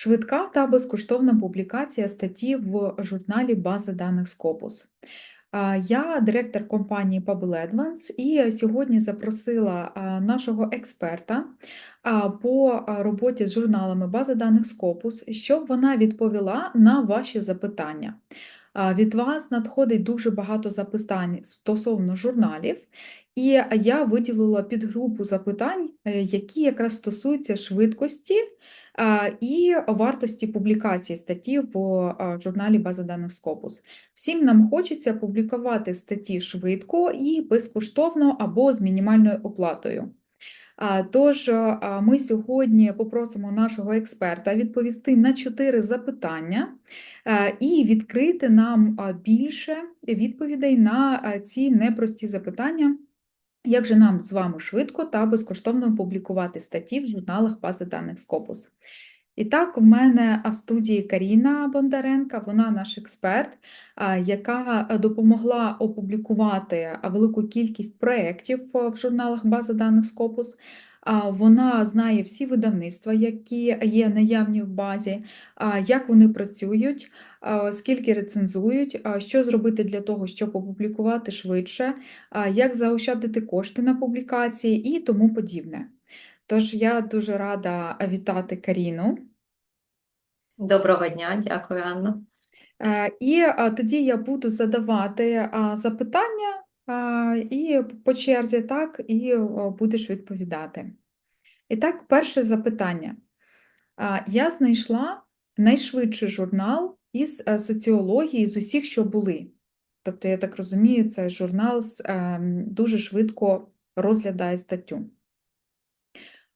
Швидка та безкоштовна публікація статті в журналі Бази даних Scopus. Я директор компанії Pubble Advance і сьогодні запросила нашого експерта по роботі з журналами бази даних Scopus, щоб вона відповіла на ваші запитання. Від вас надходить дуже багато запитань стосовно журналів, і я виділила підгрупу запитань, е, які якраз стосуються швидкості і вартості публікації статті в журналі бази даних Scopus. Всім нам хочеться публікувати статті швидко і безкоштовно або з мінімальною оплатою. Тож ми сьогодні попросимо нашого експерта відповісти на чотири запитання і відкрити нам більше відповідей на ці непрості запитання. Як же нам з вами швидко та безкоштовно публікувати статті в журналах бази даних Scopus? І так, в мене в студії Каріна Бондаренка, вона наш експерт, яка допомогла опублікувати велику кількість проєктів в журналах бази даних Scopus. Вона знає всі видавництва, які є наявні в базі, як вони працюють, скільки рецензують, що зробити для того, щоб опублікувати швидше, як заощадити кошти на публікації і тому подібне. Тож я дуже рада вітати Каріну. Доброго дня, дякую, Анна. Е, І тоді я буду задавати запитання і по черзі, так, і будеш відповідати. І так, перше запитання. Я знайшла найшвидший журнал із е, соціології з усіх, що були. Тобто, я так розумію, цей журнал ем, дуже швидко розглядає статтю.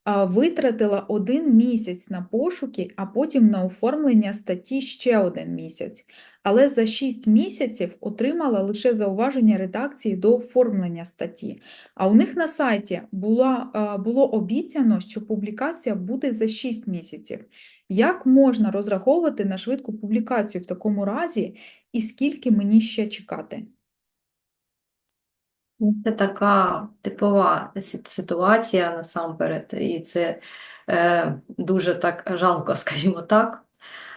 Витратила один місяць на пошуки, а потім на оформлення статті ще один місяць. Але за 6 місяців отримала лише зауваження редакції до оформлення статті. А у них на сайті було, було обіцяно, що публікація буде за 6 місяців. Як можна розраховувати на швидку публікацію в такому разі, і скільки мені ще чекати? Це така типова ситуація насамперед, і це е, дуже так жалко, скажімо так.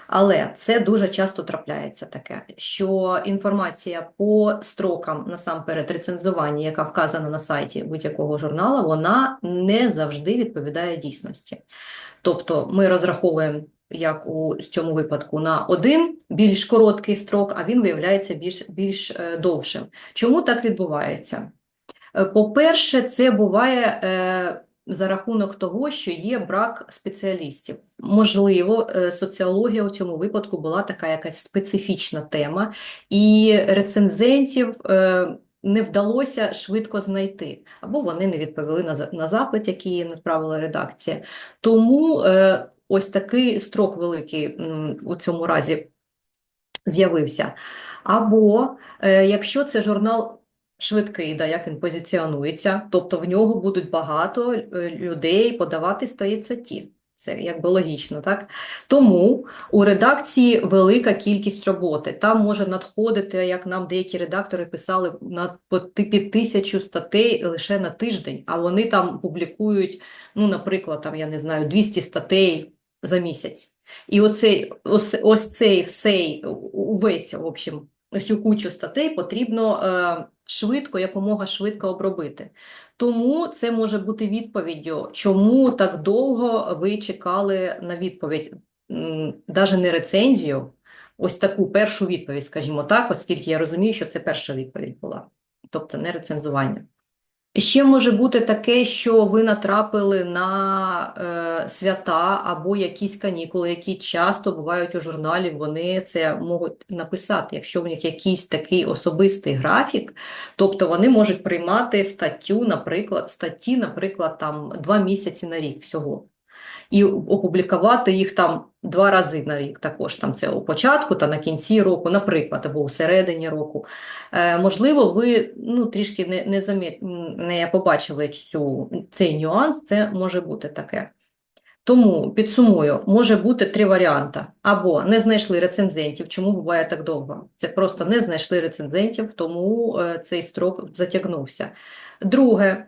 Але це дуже часто трапляється таке, що інформація по строкам насамперед рецензування, яка вказана на сайті будь-якого журналу, вона не завжди відповідає дійсності. Тобто ми розраховуємо, як у цьому випадку, на один більш короткий строк, а він виявляється більш, більш е, довшим. Чому так відбувається? Е, По-перше, це буває е, за рахунок того, що є брак спеціалістів. Можливо, е, соціологія у цьому випадку була така якась специфічна тема, і рецензентів не вдалося швидко знайти, або вони не відповіли на, запит, який направила редакція. Тому ось такий строк великий у цьому разі з'явився. Або е, якщо це журнал швидкий, да, як він позиціонується, тобто в нього будуть багато е, людей подавати свої статті. Це якби логічно, так? Тому у редакції велика кількість роботи. Там може надходити, як нам деякі редактори писали, на по ти- під тисячу статей лише на тиждень, а вони там публікують, ну, наприклад, там, я не знаю, 200 статей за місяць. І оцей, ось, ось цей всей, увесь, в общем, цю кучу статей потрібно е, швидко, якомога швидко обробити. Тому це може бути відповіддю, чому так довго ви чекали на відповідь, навіть не рецензію, ось таку першу відповідь, скажімо так, оскільки я розумію, що це перша відповідь була, тобто не рецензування. Ще може бути таке, що ви натрапили на е, свята або якісь канікули, які часто бувають у журналі, вони це можуть написати. Якщо в них якийсь такий особистий графік, тобто вони можуть приймати статтю, наприклад, статті, наприклад, там два місяці на рік всього. І опублікувати їх там два рази на рік також. Там це у початку та на кінці року, наприклад, або у середині року. Е, можливо, ви ну, трішки не, не, замі... не побачили цю, цей нюанс, це може бути таке. Тому, підсумую, може бути три варіанти. Або не знайшли рецензентів, чому буває так довго? Це просто не знайшли рецензентів, тому е, цей строк затягнувся. Друге,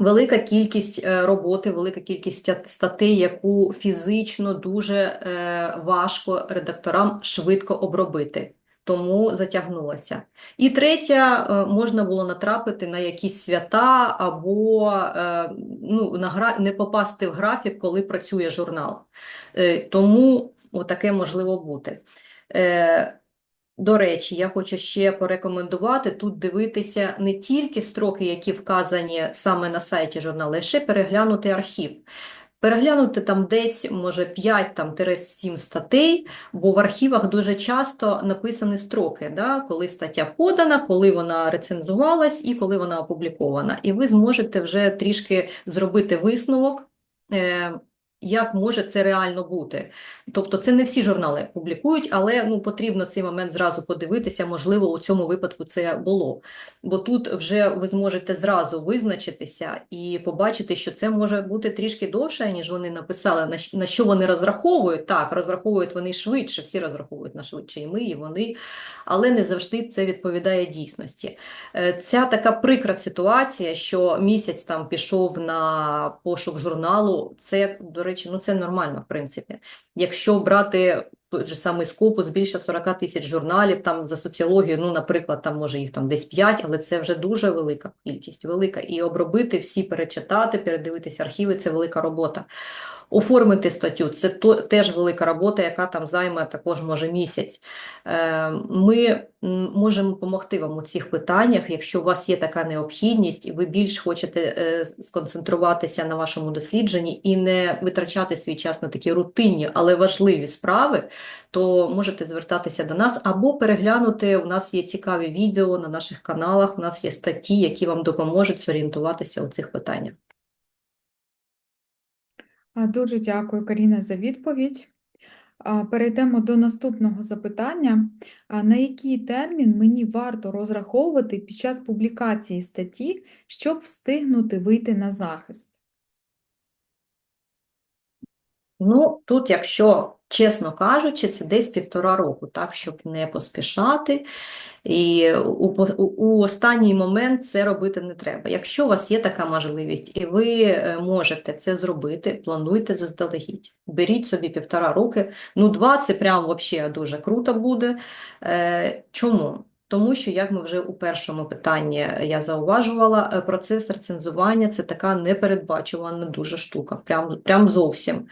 велика кількість е, роботи, велика кількість статей, яку фізично дуже е, важко редакторам швидко обробити. Тому затягнулося. І третя, е, можна було натрапити на якісь свята або ну, на гра... не попасти в графік, коли працює журнал. Тому таке можливо бути. До речі, я хочу ще порекомендувати тут дивитися не тільки строки, які вказані саме на сайті журналу, а ще переглянути архів. Переглянути там десь, може, 5 там, 7 статей, бо в архівах дуже часто написані строки, да, коли стаття подана, коли вона рецензувалась і коли вона опублікована. І ви зможете вже трішки зробити висновок, е, як може це реально бути. Тобто це не всі журнали публікують, але ну, потрібно цей момент зразу подивитися, можливо, у цьому випадку це було. Бо тут вже ви зможете зразу визначитися і побачити, що це може бути трішки довше, ніж вони написали, на що вони розраховують. Так, розраховують вони швидше, всі розраховують на швидше, і ми, і вони, але не завжди це відповідає дійсності. Е, Ця така прикра ситуація, що місяць там пішов на пошук журналу, це, до речі, ну це нормально, в принципі. Якщо брати той же самий Скопус, більше 40 тисяч журналів там за соціологію, ну, наприклад, там може їх там десь 5, але це вже дуже велика кількість, велика. І обробити всі, перечитати, передивитися архіви це велика робота. Оформити статтю це то, теж велика робота, яка там займе також може місяць. Е, Ми можемо допомогти вам у цих питаннях, якщо у вас є така необхідність, і ви більш хочете е, сконцентруватися на вашому дослідженні і не витрачати свій час на такі рутинні, але важливі справи, то можете звертатися до нас або переглянути. У нас є цікаві відео на наших каналах, у нас є статті, які вам допоможуть зорієнтуватися у цих питаннях. Дуже дякую, Каріна, за відповідь. Перейдемо до наступного запитання. На який термін мені варто розраховувати під час публікації статті, щоб встигнути вийти на захист? Ну, тут, якщо чесно кажучи, це десь півтора року, так, щоб не поспішати. І у, у, останній момент це робити не треба. Якщо у вас є така можливість, і ви е, можете це зробити, плануйте заздалегідь. Беріть собі півтора роки. Ну, два це прям взагалі дуже круто буде. Е, чому? Тому що, як ми вже у першому питанні я зауважувала, е, процес рецензування це така непередбачувана дуже штука, прям, прям зовсім.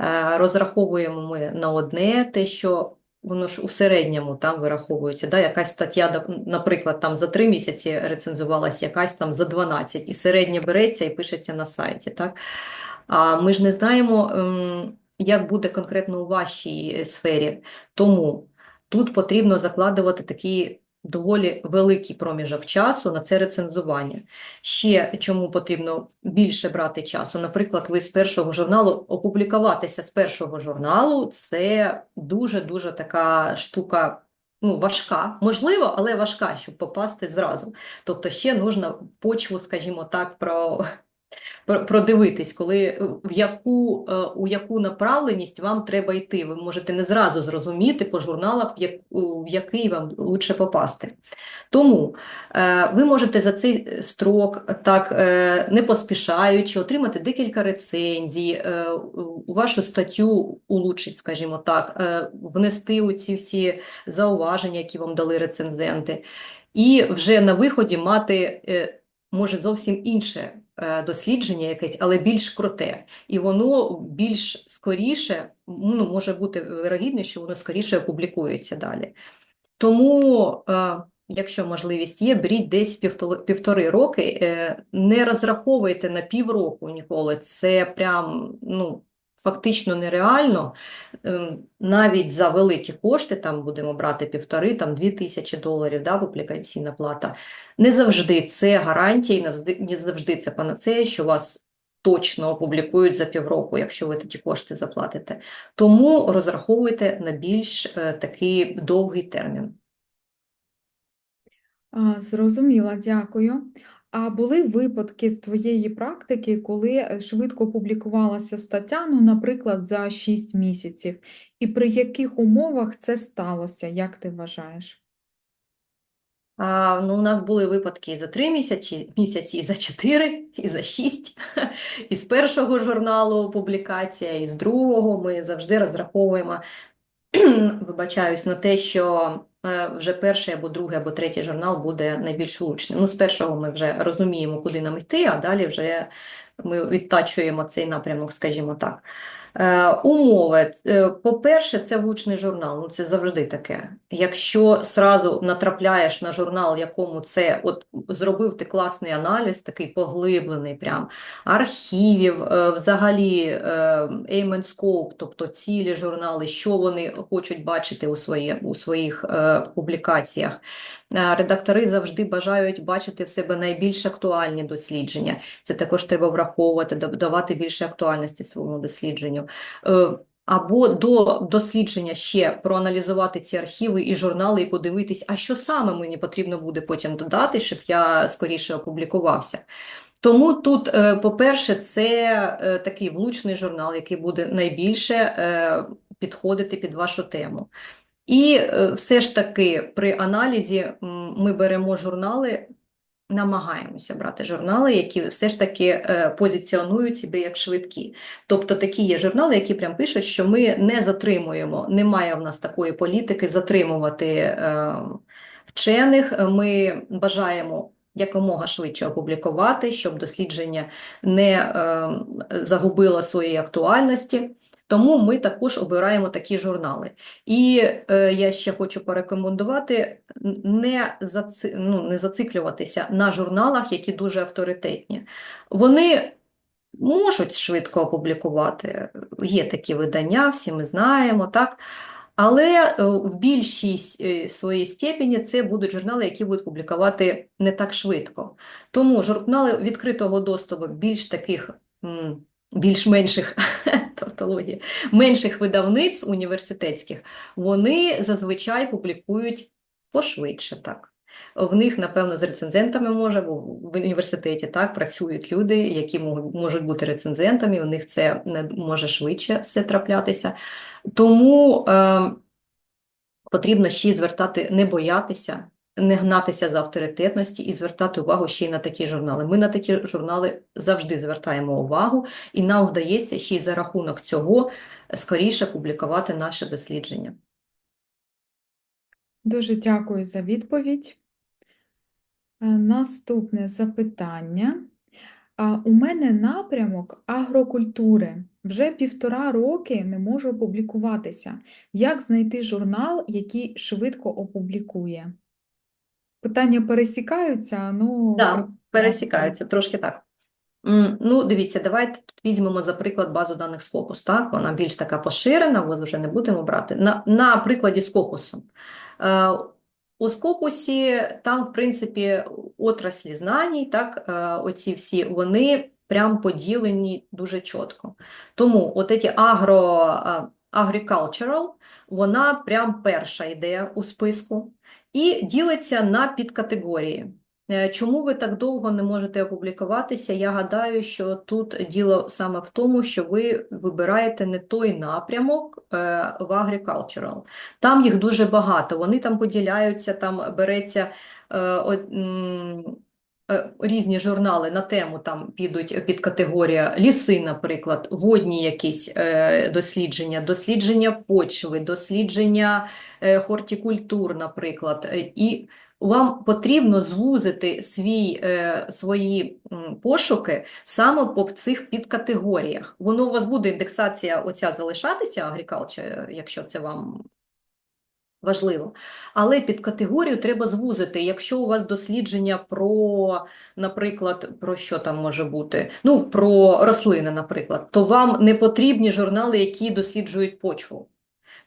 Е, Розраховуємо ми на одне, те, що воно ж у середньому там вираховується, да? якась стаття, наприклад, там за 3 місяці рецензувалась, якась там за 12, і середнє береться і пишеться на сайті. Так? А ми ж не знаємо, ем, як буде конкретно у вашій е, сфері. Тому тут потрібно закладувати такий доволі великий проміжок часу на це рецензування. Ще чому потрібно більше брати часу? Наприклад, ви з першого журналу опублікуватися з першого журналу це дуже-дуже така штука. Ну, важка, можливо, але важка, щоб попасти зразу. Тобто ще нужно почву, скажімо так, про- продивитись, коли е, в яку, е, у яку направленість вам треба йти. Ви можете не зразу зрозуміти по журналах, в, як, в який вам лучше попасти. Тому е, ви можете за цей строк, так не поспішаючи, отримати декілька рецензій, у вашу статтю улучшить, скажімо так, внести у ці всі зауваження, які вам дали рецензенти, і вже на виході мати може зовсім інше дослідження якесь, але більш круте. І воно більш скоріше, ну, може бути вирогідне, що воно скоріше опублікується далі. Тому, е, якщо можливість є, беріть десь півтори, півтори роки, е, не розраховуйте на півроку ніколи. Це прям, ну, фактично нереально. Ем, Навіть за великі кошти, там будемо брати півтори, там дві тисячі доларів, да, публікаційна плата. Не завжди це гарантія, не завжди- це панацея, що вас точно опублікують за півроку, якщо ви такі кошти заплатите. Тому розраховуйте на більш е, такий довгий термін. Зрозуміла, дякую. А були випадки з твоєї практики, коли е, швидко публікувалася стаття, ну, наприклад, за 6 місяців, і при яких умовах це сталося, як ти вважаєш? А, ну, у нас були випадки і за три місяці, місяці, і за чотири, і за шість. І з першого журналу публікація, і з другого ми завжди розраховуємо, вибачаюсь, на те, що вже перший або другий, або третій журнал буде найбільш влучним. Ну, з першого ми вже розуміємо, куди нам йти, а далі вже ми відтачуємо цей напрямок, скажімо так. Е, умови. Е, По-перше, це влучний журнал, ну це завжди таке. Якщо сразу натрапляєш на журнал, якому це от зробив ти класний аналіз, такий поглиблений, прям архівів, е, взагалі aim and scope, тобто цілі журнали, що вони хочуть бачити у, своє, у своїх публікаціях. Редактори завжди бажають бачити в себе найбільш актуальні дослідження. Це також треба враховувати, давати більше актуальності своєму дослідженню. Е, Або до дослідження ще проаналізувати ці архіви і журнали, і подивитись, а що саме мені потрібно буде потім додати, щоб я скоріше опублікувався. Тому тут, е, по-перше, це е, такий влучний журнал, який буде найбільше підходити під вашу тему. І все ж таки при аналізі ми беремо журнали, намагаємося брати журнали, які все ж таки е, позиціонують себе як швидкі. Тобто такі є журнали, які прям пишуть, що ми не затримуємо, немає в нас такої політики затримувати е, вчених. Ми бажаємо якомога швидше опублікувати, щоб дослідження не е, загубило своєї актуальності. Тому ми також обираємо такі журнали. І е, я ще хочу порекомендувати не, заци... ну, не зациклюватися на журналах, які дуже авторитетні. Вони можуть швидко опублікувати, є такі видання, всі ми знаємо, так? Але е, в більшій е, своїй степені це будуть журнали, які будуть публікувати не так швидко. Тому журнали відкритого доступу більш таких, більш менших тавтологія, менших видавниць університетських, вони зазвичай публікують пошвидше так. В них, напевно, з рецензентами може, бо в університеті так працюють люди, які можуть бути рецензентами, у них це може швидше все траплятися. Тому е, потрібно ще звертати, не боятися, не гнатися за авторитетності і звертати увагу ще й на такі журнали. Ми на такі журнали завжди звертаємо увагу, і нам вдається ще й за рахунок цього скоріше публікувати наше дослідження. Дуже дякую за відповідь. Е, Наступне запитання. У мене напрямок агрокультури. Вже півтора роки не можу опублікуватися. Як знайти журнал, який швидко опублікує? Питання пересікаються, ну, Да, пересікаються, трошки так. Ну, дивіться, давайте тут візьмемо, за приклад, базу даних Scopus, так? Вона більш така поширена, бо вже не будемо брати. На, на прикладі Scopus. Е, у Scopus там, в принципі, отраслі знань, так, е, оці всі, вони прям поділені дуже чітко. Тому от ці агро, е, agricultural, вона прям перша йде у списку і ділиться на підкатегорії. Е, Чому ви так довго не можете опублікуватися? Я гадаю, що тут діло саме в тому, що ви вибираєте не той напрямок е, в agricultural. Там їх дуже багато, вони там поділяються, там береться е, різні журнали на тему, там підуть під категорія ліси, наприклад, водні якісь е, дослідження, дослідження почви, дослідження е, хортикультур, наприклад. Е, І вам потрібно звузити свій, е, свої пошуки саме по цих підкатегоріях. Воно у вас буде індексація оця залишатися, agriculture, якщо це вам важливо. Але під категорію треба звузити. Якщо у вас дослідження про, наприклад, про що там може бути? Ну, про рослини, наприклад, то вам не потрібні журнали, які досліджують почву.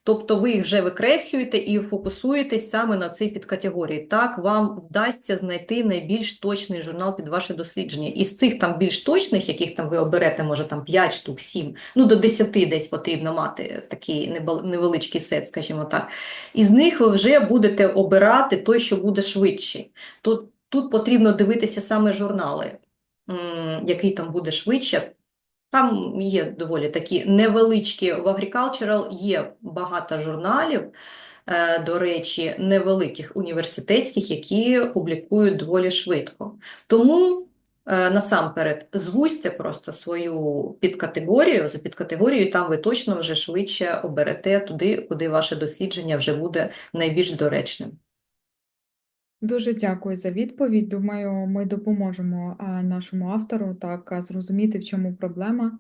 Тобто ви їх вже викреслюєте і фокусуєтесь саме на цій підкатегорії. Так вам вдасться знайти найбільш точний журнал під ваше дослідження. Із цих там більш точних, яких там ви оберете, може там 5 штук, 7, ну до 10 десь потрібно мати такий невеличкий сет, скажімо так. Із них ви вже будете обирати той, що буде швидший. Тут, тут потрібно дивитися саме журнали, який там буде швидше. Там є доволі такі невеличкі в Agricultural, є багато журналів, е, до речі, невеликих університетських, які публікують доволі швидко. Тому е, насамперед звузьте просто свою підкатегорію, за підкатегорією там ви точно вже швидше оберете туди, куди ваше дослідження вже буде найбільш доречним. Дуже дякую за відповідь. Думаю, ми допоможемо нашому автору так зрозуміти, в чому проблема.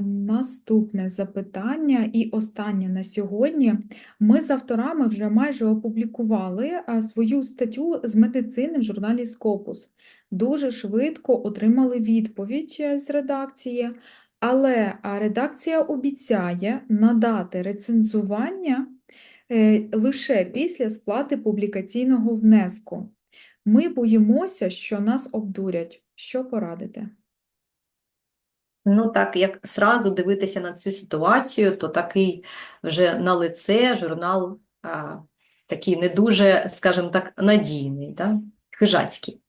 Наступне запитання і останнє на сьогодні. Ми з авторами вже майже опублікували свою статтю з медицини в журналі Scopus. Дуже швидко отримали відповідь е, з редакції, але редакція обіцяє надати рецензування лише після сплати публікаційного внеску. Ми боїмося, що нас обдурять. Що порадите? Ну так, як сразу дивитися на цю ситуацію, то такий вже на лице журнал а, такий не дуже, скажімо так, надійний, да? хижацький.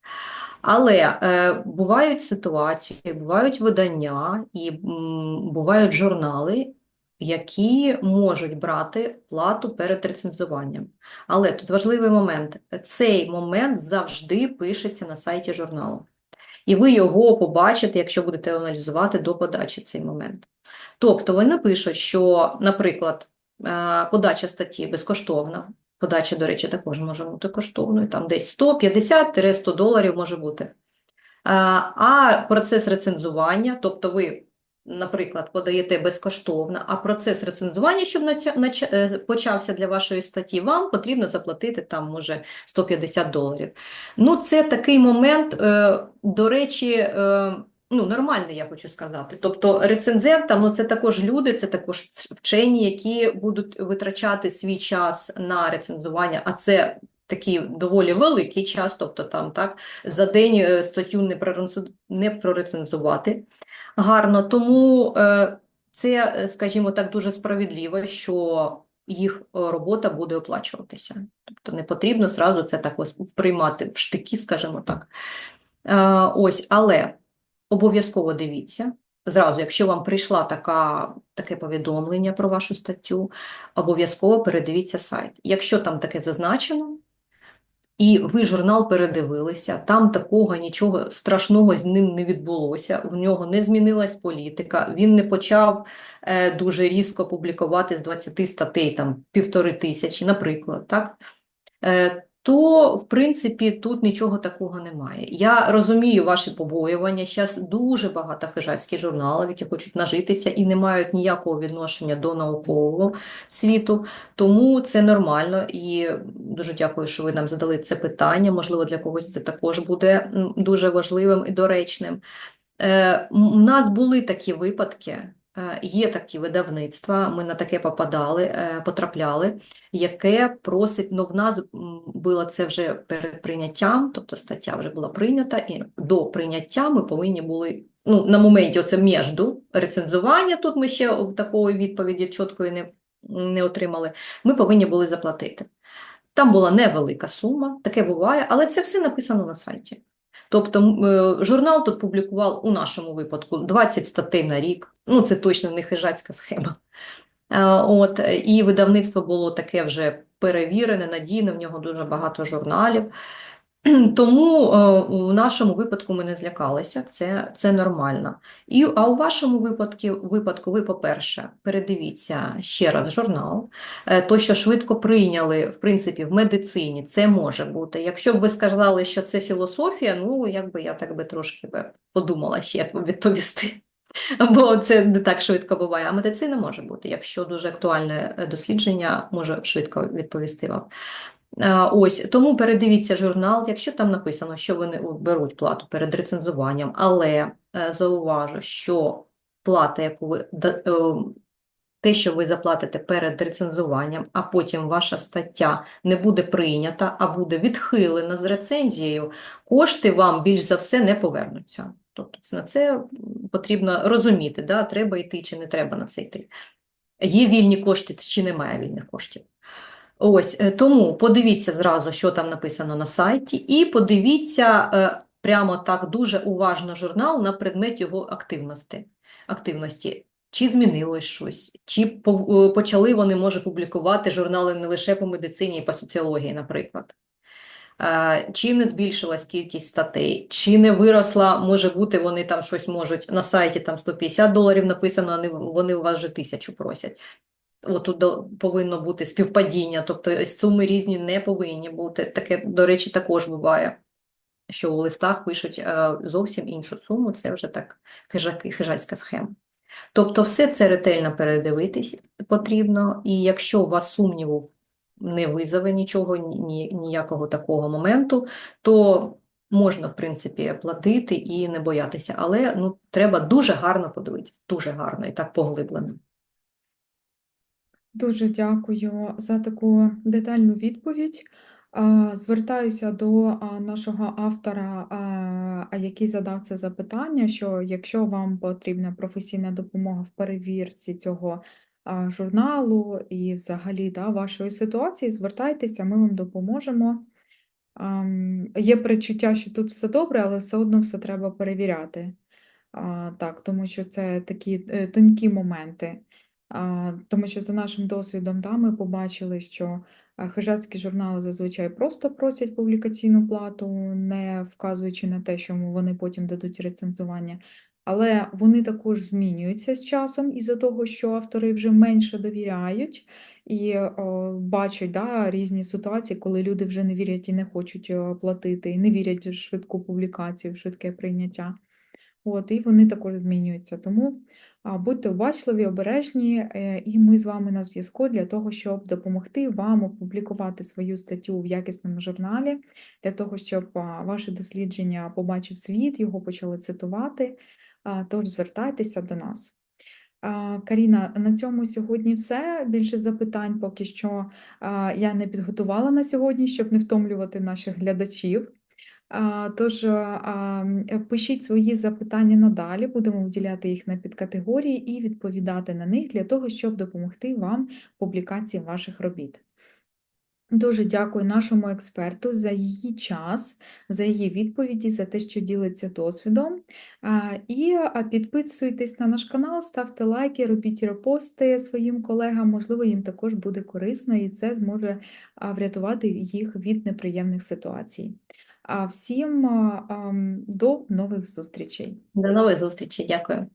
Але е, бувають ситуації, бувають видання і м, бувають журнали, які можуть брати плату перед рецензуванням. Але тут важливий момент: цей момент завжди пишеться на сайті журналу. І ви його побачите, якщо будете аналізувати до подачі цей момент. Тобто вони пишуть, що, наприклад, е, подача статті безкоштовна. Подача, до речі, також може бути коштовною, там десь 150-100 доларів може бути. Е, А процес рецензування, тобто ви, наприклад, подаєте безкоштовно, а процес рецензування, щоб е, почався для вашої статті, вам потрібно заплатити там, може, 150 доларів. Ну, це такий момент, е, до речі, е, ну, нормальний, я хочу сказати. Тобто рецензентам, ну, це також люди, це також вчені, які будуть витрачати свій час на рецензування, а це такий доволі великий час, тобто там так за день статтю не прорецензувати гарно. Тому е, це, е, скажімо так, дуже справедливо, що їх е, робота буде оплачуватися. Тобто не потрібно зразу це так ось приймати в штики, скажімо так. Ось, але обов'язково дивіться. Зразу, якщо вам прийшла така, таке повідомлення про вашу статтю, обов'язково передивіться сайт. Якщо там таке зазначено, і ви журнал передивилися, там такого нічого страшного з ним не відбулося, в нього не змінилась політика, він не почав е, дуже різко публікувати з 20 статей, там півтори тисячі, наприклад, так? Е, то, в принципі, тут нічого такого немає. Я розумію ваші побоювання. Зараз дуже багато хижацьких журналів, які хочуть нажитися і не мають ніякого відношення до наукового світу, тому це нормально і дуже дякую, що ви нам задали це питання. Можливо, для когось це також буде дуже важливим і доречним. Е, У нас були такі випадки. Е, Є такі видавництва, ми на таке попадали, е, потрапляли, яке просить, ну в нас було це вже перед прийняттям, тобто стаття вже була прийнята, і до прийняття ми повинні були, ну на моменті оце міжду рецензування, тут ми ще такої відповіді чіткої не, не отримали, ми повинні були заплатити. Там була невелика сума, таке буває, але це все написано на сайті. Тобто е, журнал тут публікував у нашому випадку 20 статей на рік, ну це точно не хижацька схема. Е, От, і видавництво було таке вже перевірене, надійне, в нього дуже багато журналів. Тому е, у нашому випадку ми не злякалися, це, це нормально. І, а у вашому випадку, випадку ви, по-перше, передивіться ще раз журнал. Е, То, що швидко прийняли, в принципі, в медицині, це може бути. Якщо б ви сказали, що це філософія, ну, якби я так би трошки би подумала ще, як вам відповісти. Бо це не так швидко буває. А медицина може бути, якщо дуже актуальне е, дослідження, може швидко відповісти вам. Е, Ось тому передивіться журнал, якщо там написано, що вони беруть плату перед рецензуванням, але е, зауважу, що плата, яку ви е, те, що ви заплатите перед рецензуванням, а потім ваша стаття не буде прийнята, а буде відхилена з рецензією, кошти вам більш за все не повернуться. Тобто на це потрібно розуміти, да, треба йти чи не треба на це йти. Є вільні кошти чи немає вільних коштів. Ось, е, тому подивіться зразу, що там написано на сайті, і подивіться е, прямо так дуже уважно журнал на предмет його активності. активності. чи змінилось щось, чи е, почали вони, може, публікувати журнали не лише по медицині, і по соціології, наприклад. Чи не збільшилась кількість статей, чи не виросла, може бути, вони там щось можуть, на сайті там 150 доларів написано, а вони у вас вже тисячу просять. От тут до- повинно бути співпадіння, тобто суми різні не повинні бути. Таке, до речі, також буває, що у листах пишуть е, зовсім іншу суму, це вже так хижацька схема. Тобто все це ретельно передивитись потрібно, і якщо у вас сумніву не визове нічого, ні- ні- ніякого такого моменту, то можна, в принципі, платити і не боятися. Але ну, треба дуже гарно подивитися, дуже гарно і так поглиблено. Дуже дякую за таку детальну відповідь. Звертаюся до нашого автора, який задав це запитання, що якщо вам потрібна професійна допомога в перевірці цього журналу і взагалі да, вашої ситуації, звертайтеся, ми вам допоможемо. Є перечуття, що тут все добре, але все одно все треба перевіряти. Так, тому що це такі е, тонкі моменти. Тому що за нашим досвідом да, ми побачили, що хижацькі журнали зазвичай просто просять публікаційну плату, не вказуючи на те, що вони потім дадуть рецензування. Але вони також змінюються з часом із-за того, що автори вже менше довіряють і о, бачать да, різні ситуації, коли люди вже не вірять і не хочуть платити, і не вірять в швидку публікацію, в швидке прийняття. От, і вони також змінюються. Тому будьте обачливі, обережні, е, і ми з вами на зв'язку для того, щоб допомогти вам опублікувати свою статтю в якісному журналі, для того, щоб ваше дослідження побачив світ, його почали цитувати. Тож звертайтеся до нас. Каріна, на цьому сьогодні все. Більше запитань поки що я не підготувала на сьогодні, щоб не втомлювати наших глядачів. Тож е, пишіть свої запитання надалі, будемо виділяти їх на підкатегорії і відповідати на них для того, щоб допомогти вам в публікації ваших робіт. Дуже дякую нашому експерту за її час, за її відповіді, за те, що ділиться досвідом. І підписуйтесь на наш канал, ставте лайки, робіть репости своїм колегам, можливо, їм також буде корисно, і це зможе врятувати їх від неприємних ситуацій. А всім до нових зустрічей! До нових зустрічей, дякую.